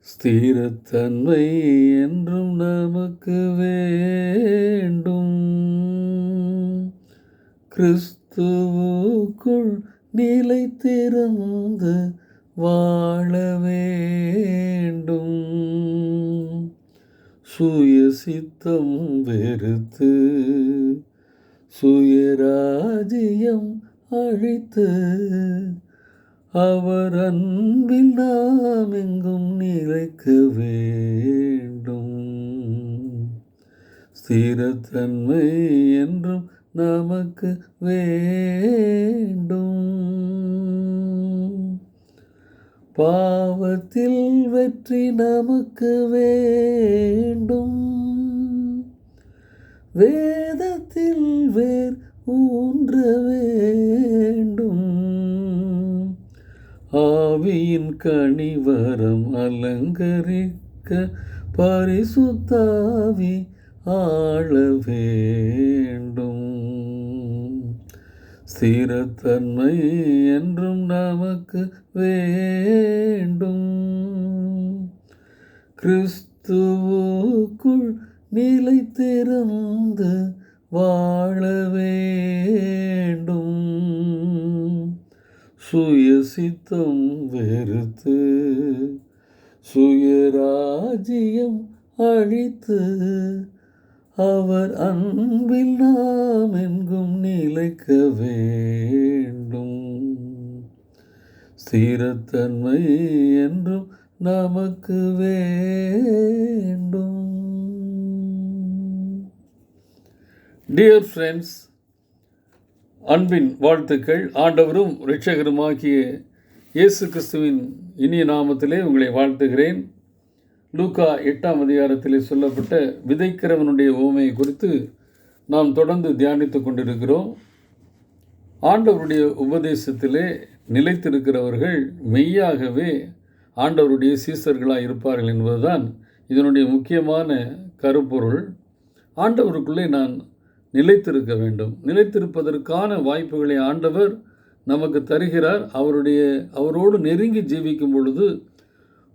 ஸ்திரத்தன்மை என்றும் நமக்கு வேண்டும். கிறிஸ்துவுக்குள் நிலைத்திருந்து வாழ வேண்டும். சுயசித்தம் வெறுத்து சுயராஜ்யம் அழித்து அவர் அன்பில் நாம் எங்கும் நிலைக்க வேண்டும். ஸ்திரத்தன்மை என்றும் நமக்கு வேண்டும். பாவத்தில் வெற்றி நமக்கு வேண்டும். வேதத்தில் வேர் ஊன்ற வேண்டும் ஆவியின் கனிவரம் அலங்கரிக்க பரிசுத்தாவி ஆள வேண்டும் ஸ்திரத்தன்மை என்றும் நமக்கு வேண்டும். கிறிஸ்துவுக்குள் நிலைத்திருந்து வாழ வேண்டும். சுயசித்தம் வெறுத்து சுயராஜ்யம் அழித்து அவர் அன்பில் நாம் எங்கும் நிலைக்க வேண்டும். ஸ்திரத்தன்மை என்றும் நமக்கு வேண்டும். டியர் ஃப்ரெண்ட்ஸ் அன்பின் வாழ்த்துக்கள். ஆண்டவரும் இரட்சகருமாகிய இயேசு கிறிஸ்துவின் இனிய நாமத்திலே உங்களை வாழ்த்துகிறேன். லூக்கா எட்டாம் அதிகாரத்திலே சொல்லப்பட்ட விதைக்கிறவனுடைய உவமையை குறித்து நாம் தொடர்ந்து தியானித்து கொண்டிருக்கிறோம். ஆண்டவருடைய உபதேசத்திலே நிலைத்திருக்கிறவர்கள் மெய்யாகவே ஆண்டவருடைய சீசர்களாக இருப்பார்கள் என்பதுதான் இதனுடைய முக்கியமான கருப்பொருள். ஆண்டவருக்குள்ளே நான் நிலைத்திருக்க வேண்டும். நிலைத்திருப்பதற்கான வாய்ப்புகளை ஆண்டவர் நமக்கு தருகிறார். அவருடைய அவரோடு நெருங்கி ஜீவிக்கும் பொழுது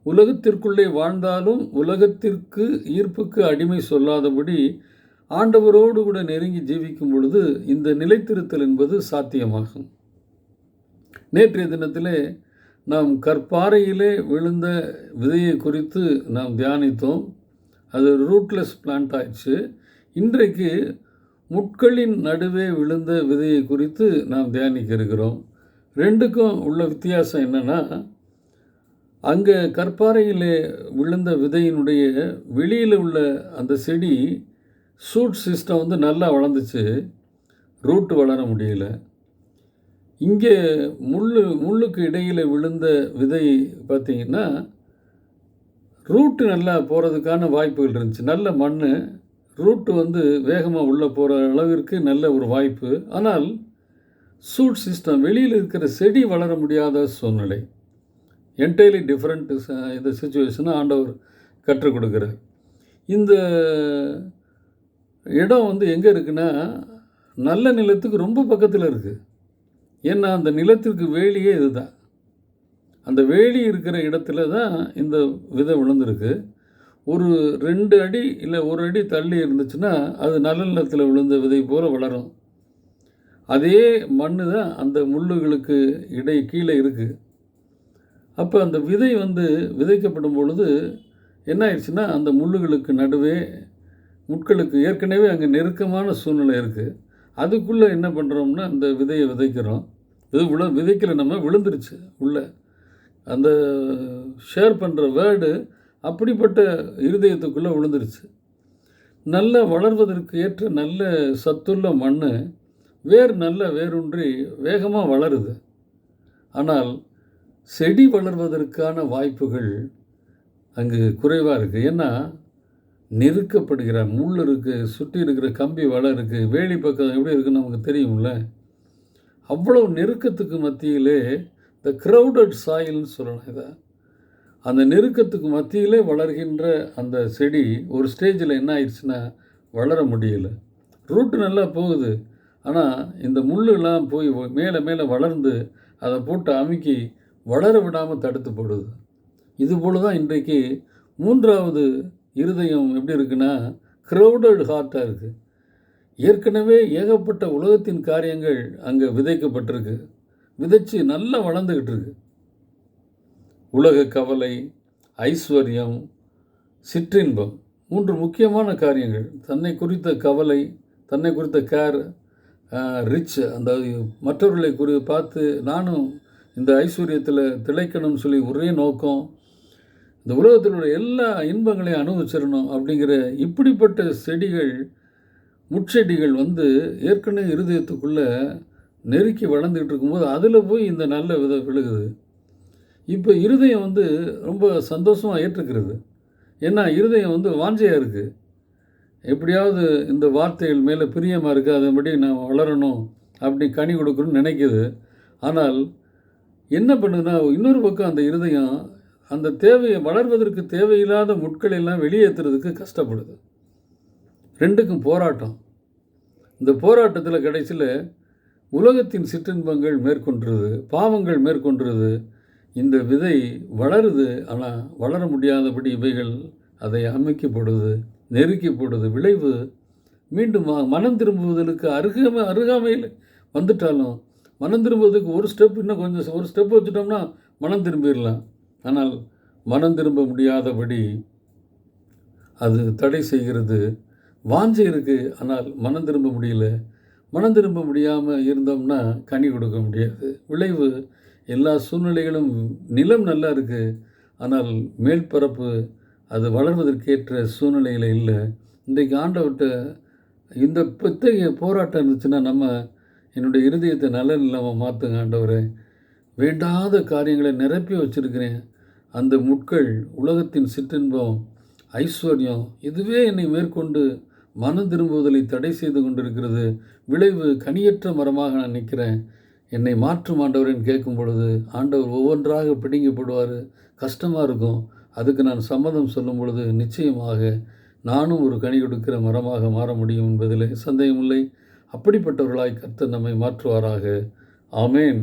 உலகத்திற்குள்ளே வாழ்ந்தாலும் உலகத்திற்கு ஈர்ப்புக்கு அடிமை சொல்லாதபடி ஆண்டவரோடு கூட நெருங்கி ஜீவிக்கும் பொழுது இந்த நிலைத்திருத்தல் என்பது சாத்தியமாகும். நேற்றைய தினத்திலே நாம் கற்பாறையிலே விழுந்த விதையை குறித்து நாம் தியானித்தோம். அது ரூட்லெஸ் பிளான்ட் ஆயிடுச்சு. இன்றைக்கு முட்களின் நடுவே விழுந்த விதையை குறித்து நாம் தியானிக்க இருக்கிறோம் ரெண்டுக்கும் உள்ள வித்தியாசம் என்னென்னா அங்கே கற்பாறையிலே விழுந்த விதையினுடைய வெளியில் உள்ள அந்த செடி சூட் சிஸ்டம் வந்து நல்லா வளர்ந்துச்சு. ரூட்டு வளர முடியல. இங்கே முள் முள்ளுக்கு இடையில் விழுந்த விதை பார்த்திங்கன்னா ரூட்டு நல்லா போகிறதுக்கான வாய்ப்புகள் இருந்துச்சு. நல்ல மண் ரூட்டு வந்து வேகமாக உள்ளே போகிற அளவிற்கு நல்ல ஒரு வாய்ப்பு. ஆனால் சூட் சிஸ்டம் வெளியில் இருக்கிற செடி வளர முடியாத சூழ்நிலை. என்டையர்லி டிஃப்ரெண்ட் இந்த சுச்சுவேஷனை ஆண்டவர் கற்றுக் கொடுக்குறார். இந்த இடம் வந்து எங்கே இருக்குன்னா நல்ல நிலத்துக்கு ரொம்ப பக்கத்தில் இருக்குது ஏன்னா அந்த நிலத்திற்கு வேலியே இதுதான். அந்த வேலி இருக்கிற இடத்துல தான் இந்த விதை விழுந்திருக்கு. ஒரு ரெண்டு அடி இல்லை ஒரு அடி தள்ளி இருந்துச்சுன்னா அது நல்ல நிலத்தில் விழுந்த விதை போல் வளரும். அதே மண் தான் அந்த முள்ளுகளுக்கு இடை கீழே இருக்குது அப்போ அந்த விதை வந்து விதைக்கப்படும் பொழுது என்ன ஆயிடுச்சுன்னா அந்த முள்ளுகளுக்கு நடுவே முட்களுக்கு ஏற்கனவே அங்கே நெருக்கமான சூழ்நிலை இருக்குது அதுக்குள்ளே என்ன பண்ணுறோம்னா அந்த விதையை விதைக்கிறோம். இது விழ விதைக்கல நம்ம விழுந்துருச்சு உள்ளே. அந்த ஷேர் பண்ணுற வேர்டு அப்படிப்பட்ட இருதயத்துக்குள்ளே விழுந்துருச்சு. நல்ல வளர்வதற்கு ஏற்ற நல்ல சத்துள்ள மண் வேர் நல்ல வேரூன்றி வேகமாக வளருது. ஆனால் செடி வளர்வதற்கான வாய்ப்புகள் அங்கு குறைவாக இருக்குது ஏன்னா நெருக்கப்படுகிற முள் இருக்குது சுற்றி இருக்கிற கம்பி வலை இருக்குது வேலி பக்கம் எப்படி இருக்குன்னு நமக்கு தெரியும்ல. அவ்வளவு நெருக்கத்துக்கு மத்தியிலே த க்ரௌடட் சாயில்னு சொல்லலாம் இதை. அந்த நெருக்கத்துக்கு மத்தியிலே வளர்கின்ற அந்த செடி ஒரு ஸ்டேஜில் என்ன ஆயிடுச்சுன்னா வளர முடியல. ரூட்டு நல்லா போகுது. ஆனால் இந்த முள்ளெல்லாம் போய் மேலே மேலே வளர்ந்து அதை போட்டு அமுக்கி வளர விடாமல் தடுத்து போடுது. இதுபோல் தான் இன்றைக்கு மூன்றாவது இருதயம் எப்படி இருக்குன்னா க்ரௌடட் ஹார்ட்டாக இருக்குது ஏற்கனவே ஏகப்பட்ட உலகத்தின் காரியங்கள் அங்கே விதைக்கப்பட்டிருக்கு. விதைச்சு நல்லா வளர்ந்துக்கிட்டு இருக்குது உலக கவலை ஐஸ்வர்யம் சிற்றின்பம் மூன்று முக்கியமான காரியங்கள். தன்னை குறித்த கவலை தன்னை குறித்த கேர் ரிச் அந்த மற்றவர்களை குறி பார்த்து நானும் இந்த ஐஸ்வர்யத்தில் திளைக்கணும்னு சொல்லி ஒரே நோக்கம் இந்த உலகத்தில் உள்ள எல்லா இன்பங்களையும் அனுபவிச்சிடணும் அப்படிங்கிற இப்படிப்பட்ட செடிகள் முட்செடிகள் வந்து ஏற்கனவே இருதயத்துக்குள்ளே நெருக்கி வளர்ந்துக்கிட்டு இருக்கும்போது அதில் போய் இந்த நல்ல விதம் விழுகுது. இப்போ இருதயம் வந்து ரொம்ப சந்தோஷமாக ஏற்றுக்கிறது ஏன்னா இருதயம் வந்து வாஞ்சையாக இருக்குது எப்படியாவது இந்த வார்த்தைகள் மேலே பிரியமாக இருக்குது அதன்படி நான் வளரணும் அப்படி கனி கொடுக்கணும்னு நினைக்கிது. ஆனால் என்ன பண்ணுதுன்னா இன்னொரு பக்கம் அந்த இருதயம் அந்த தேவையை வளர்வதற்கு தேவையில்லாத முட்களை எல்லாம் வெளியேற்றுறதுக்கு கஷ்டப்படுது. ரெண்டுக்கும் போராட்டம். இந்த போராட்டத்தில் கடைசியில் உலகத்தின் சிற்றின்பங்கள் மேற்கொண்டுருது பாவங்கள் மேற்கொண்டுருது இந்த விதை வளருது ஆனால் வளர முடியாதபடி இவைகள் அதை அமைக்கப்படுது நெருக்கி போடுது விளைவு. மீண்டும் ம- மனம் திரும்புவதற்கு அருகாமை அருகாமையில் வந்துட்டாலும் மனம் திரும்புவதற்கு ஒரு ஸ்டெப் இன்னும் கொஞ்சம் ஒரு ஸ்டெப் வச்சுட்டோம்னா மனம் திரும்பிடலாம். ஆனால் மனம் திரும்ப முடியாதபடி அது தடை செய்கிறது. வாஞ்சை இருக்குது ஆனால் மனம் திரும்ப முடியல. மனம் திரும்ப முடியாமல் இருந்தோம்னா கனி கொடுக்க முடியாது. விளைவு எல்லா சூழ்நிலைகளும் நிலம் நல்லா இருக்குது ஆனால் மேல்பரப்பு அது வளர்வதற்கேற்ற சூழ்நிலையில் இல்லை. இன்றைக்கு ஆண்டவர்கிட்ட இந்த இத்தகைய போராட்டம் இருந்துச்சுன்னா நம்ம என்னுடைய இருதயத்தை நலன் இல்லாமல் மாற்றுங்க ஆண்டவரே. வேண்டாத காரியங்களை நிரப்பி வச்சிருக்கிறேன். அந்த முட்கள் உலகத்தின் சிற்றின்பம் ஐஸ்வர்யம் இதுவே என்னை மேற்கொண்டு மனம் திரும்புவதை தடை செய்து கொண்டிருக்கிறது. விளைவு கனியற்ற மரமாக நான் நிற்கிறேன். என்னை மாற்றும் ஆண்டவரின் கேட்கும் பொழுது ஆண்டவர் ஒவ்வொன்றாக பிடுங்கப்படுவார். கஷ்டமாக இருக்கும். அதுக்கு நான் சம்மதம் சொல்லும் பொழுது நிச்சயமாக நானும் ஒரு கனி கொடுக்கிற மரமாக மாற முடியும் என்பதில் சந்தேகமில்லை. அப்படிப்பட்டவர்களாய் கர்த்தர் நம்மை மாற்றுவாராக. ஆமேன்.